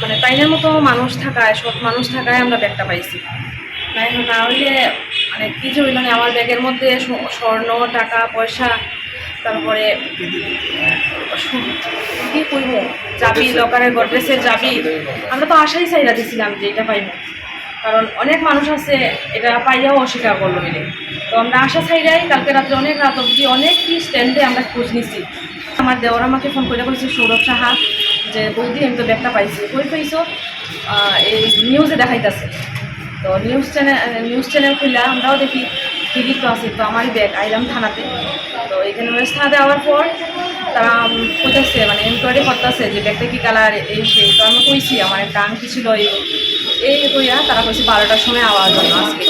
মানে তাইনের মতো মানুষ থাকায় সৎ মানুষ থাকায় আমরা ব্যাগটা পাইছি। তাই না হইলে মানে কি যে হইল আমার ব্যাগের মধ্যে স্বর্ণ টাকা পয়সা তারপরে কি কইব? চাবি লকারের গডরেজের চাবি আমরা তো আশাই চাইরা দিছিলাম যে এটা পাইব। কারণ অনেক মানুষ আছে এটা পাইয়াও অস্বীকার করল মিলে। তো আমরা আশা চাইরাই কালকে রাত্রে অনেক রাত অবধি অনেক কি স্ট্যান্ডে আমরা খোঁজ নিছি। আমার দেওয়ার আমাকে ফোন করে বলেছে সৌরভ সাহা যে বৌদি আমি তো ব্যাগটা পাইছি। কই পাইছো? এই নিউজে দেখাইতেছে। তো নিউজ চ্যানেল নিউজ চ্যানেল খুললে আমরাও দেখি। টিভি তো আছে, তো আমারই ব্যাগ আইলাম থানাতে। তো এখানে থানা দেওয়ার পর তারা কইতেছে মানে এনকোয়ারি করতেছে যে ব্যাগটা কী কালার এই সেই। তো আমি কইছি, আমার একটা আংটি ছিল, এই এই কইয়া তারা কইছে বারোটার সময় আওয়ার জন্য আজকে।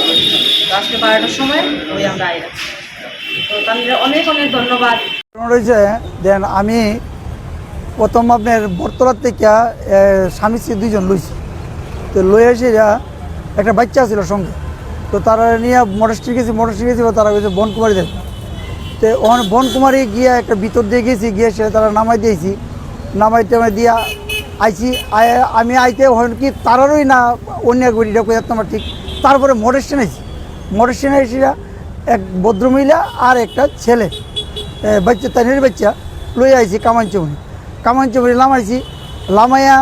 তো আজকে বারোটার সময় ওই আমরা আইলাম। তো তাদের অনেক অনেক ধন্যবাদ। দেন আমি প্রথম আপনার বর্তলার থেকে স্বামী স্ত্রী দুইজন লইছি। তো লই যা একটা বাচ্চা ছিল সঙ্গে। তো তারা নিয়ে মোটরস্ট্রি গেছি মোটরস্ট্রি গেছি তারা গেছে বনকুমারী দেব তো ওখানে বনকুমারী গিয়ে একটা ভিতর দিয়ে গেছি, গিয়ে সে তারা নামাই দিয়েছি। নামাই টামাই দিয়া আইছি আমি আইতে হন কি তারারই না অন্য এক বেটিটা কোথাও তোমার ঠিক। তারপরে মোটর স্ট্যান্ড আইছি। মোটর স্ট্যান্ডে এসে এক ভদ্রমহিলা আর একটা ছেলে। বাচ্চা, তানের বাচ্চা লই আইছি কামাঞ্চমনি কামাঞ্চমনি লামাইছি, লামাইয়া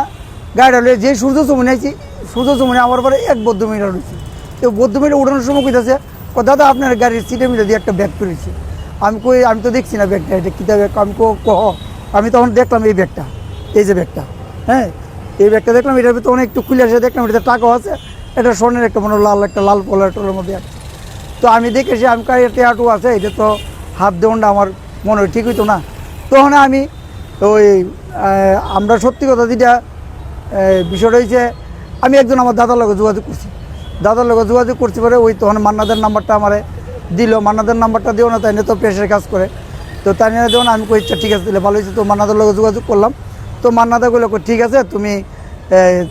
গাড়িটা লয়ে যে সূর্য চমনি আইছি, সূর্য চমনি আমার পরে এক বৌদ্ধমহিলা রয়েছে তো বৌদ্ধমহিলা উঠানোর সময় কইতাছে ও দাদা, আপনার গাড়ির সিটে মিলে দিয়ে একটা ব্যাগ পেরেছি আমি কই, আমি তো দেখছি না ব্যাগটা এটা কীটা ব্যাগ আমি কো কহ, আমি তখন দেখলাম এই ব্যাগটা এই যে ব্যাগটা হ্যাঁ? এই ব্যাগটা দেখলাম, এটার ভিতরে অনেক একটু খুলে আসে, দেখলাম এটাতে টাকাও আছে, এটা স্বর্ণের একটা মনে লাল একটা, লাল পলার টোলের মধ্যে আছে। তো আমি দেখেছি আমি কার টেয়াটু আছে, এটা তো হাত দেওয়াটা আমার, মনে হয় ঠিক হইতো না। তখন আমি ওই আমরা সত্যি কথা যেটা বিষয়টা হয়েছে আমি একজন আমার দাদার লগে যোগাযোগ করছি। দাদার লগে যোগাযোগ করছি পরে ওই তখন মান্নাদের নাম্বারটা আমারে দিল। মান্নাদের নাম্বারটা দিও না তাই তো পেশের কাজ করে। তো তাই নিয়ে যখন আমি কই "আচ্ছা, ঠিক আছে দিলে ভালো হয়েছে তো মান্নাদের লগে যোগাযোগ করলাম। তো মান্নাদা গুলো ঠিক আছে তুমি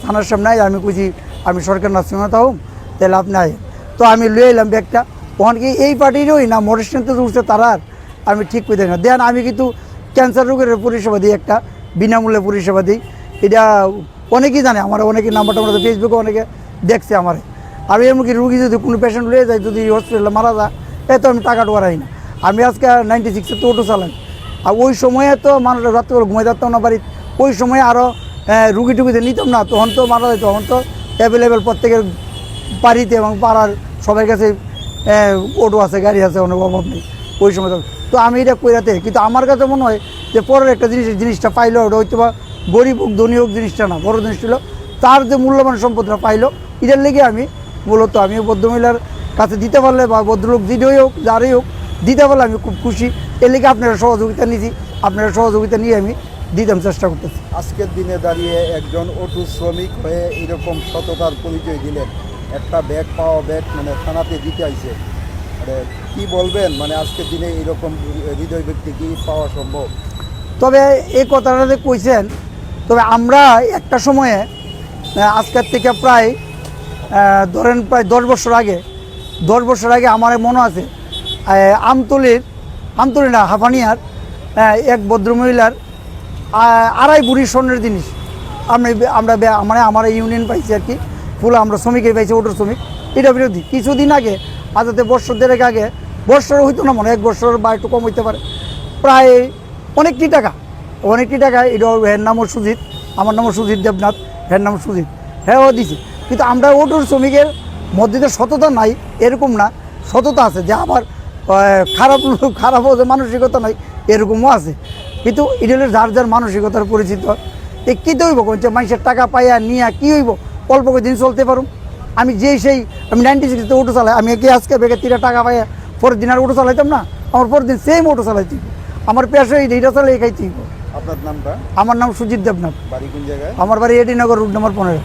থানার সামনে আমি কইছি আমি সরকার নার্সিংহোমে থাকুম তাহলে আপনি আয় তো আমি লুয়ে এলাম ব্যাগটা। ওখানে কি এই পার্টিরই না মোটরস্ট্যান্ডে উঠছে তারা আমি ঠিক করে না। দেন আমি কিন্তু ক্যান্সার রোগের পরিষেবা দিই একটা, বিনামূল্যে পরিষেবা দিই। এটা অনেকেই জানে আমার অনেকে নাম্বারটা আমরা ফেসবুকে অনেকে দেখছে আমার। আমি এমনকি রুগী যদি কোনো পেশেন্ট লয়ে যায়, যদি হসপিটালে মারা যায়, এ তো আমি টাকা টোয়ারাই না। আমি আজকে নাইনটি সিক্সে তো অটো চালাই। আর ওই সময়ে তো মানুষ রাত্রে ঘুমাই থাকতাম না বাড়িতে। ওই সময়ে আরও রুগী টুগিতে নিতাম না। তখন তো মারা যায় তখন তো অ্যাভেলেবেল প্রত্যেকের বাড়িতে এবং পাড়ার সবার কাছে অটো আছে, গাড়ি আছে, অনেক অভাব নেই। ওই সময় তো তো আমি এটা কইরাতে কিন্তু আমার কাছে মনে হয় যে পরের একটা জিনিস জিনিসটা পাইলো ওটা হয়তো বা গরিব হোক, ধনী হোক, জিনিসটা না, বড় জিনিস ছিল তার যে মূল্যবান সম্পদটা পাইলো, এটার লেগে আমি মূলত আমি ভদ্রমহিলার কাছে দিতে পারলে বা ভদ্রলোক যিনি হোক, যারই হোক, দিতে পারলে আমি খুব খুশি। এর লেগে আপনারা সহযোগিতা নিয়েছি, আপনারা সহযোগিতা নিয়ে আমি দিতাম চেষ্টা করতেছি। আজকের দিনে দাঁড়িয়ে একজন অটু শ্রমিক হয়ে এরকম সততার পরিচয় দিলেন। একটা ব্যাগ পাওয়া ব্যাগ মানে থানাতে দিতে আইছে। মানে কি বলবেন? মানে আজকের দিনে এরকম হৃদয় ব্যক্তি কি পাওয়া সম্ভব? তবে এই কথাটা যে কইছেন, তবে আমরা একটা সময়ে আজকের থেকে প্রায় ধরেন প্রায় দশ বছর আগে, দশ বছর আগে আমার মনে আছে আমতলির, আমতলি না, হাফানিয়ার এক ভদ্রমহিলার আড়াই বুড়ি স্বর্ণের জিনিস। আমরা আমরা মানে আমার ইউনিয়ন পাইছি আর কি, ফুল আমরা শ্রমিকের পাইছি ওটার শ্রমিক। এটা বিরোধী। কিছুদিন আগে আজাতে বছর দেড়েক আগে বছর হইতো না মনে এক বছর বা একটু কম হইতে পারে। প্রায় অনেকটি টাকা অনেকটি টাকা, এটা এর নামও সুজিত, আমার নামও সুজিত দেবনাথ এর নাম সুজিত। হ্যাঁ ও দিছে। কিন্তু আমরা ওটুর শ্রমিকের মধ্যে সততা নাই, এরকম না। সততা আছে যে আবার খারাপ খারাপ যে মানসিকতা নাই, এরকমও আছে। কিন্তু হলো যার যার মানসিকতার পরিচিত। এ কী হইব যে মানুষের টাকা পাইয়া নিয়ে কী হইব? অল্প দিন চলতে পারুম? আমি যেই সেই আমি নাইনটি সিক্সতে অটো চালাই আমি কি আজকে বেগে তিরা টাকা পাই পরের দিন আর অটো চালাইতাম না আমার পরের দিন সেম অটো চালাইছি। আমার পেশা এই এইটা চালাই খাইছি। আপনার নামটা আমার নাম সুজিত দেবনাথ বাড়ি কোন জায়গায় আমার বাড়ি এডিনগর রুট নম্বর পনেরো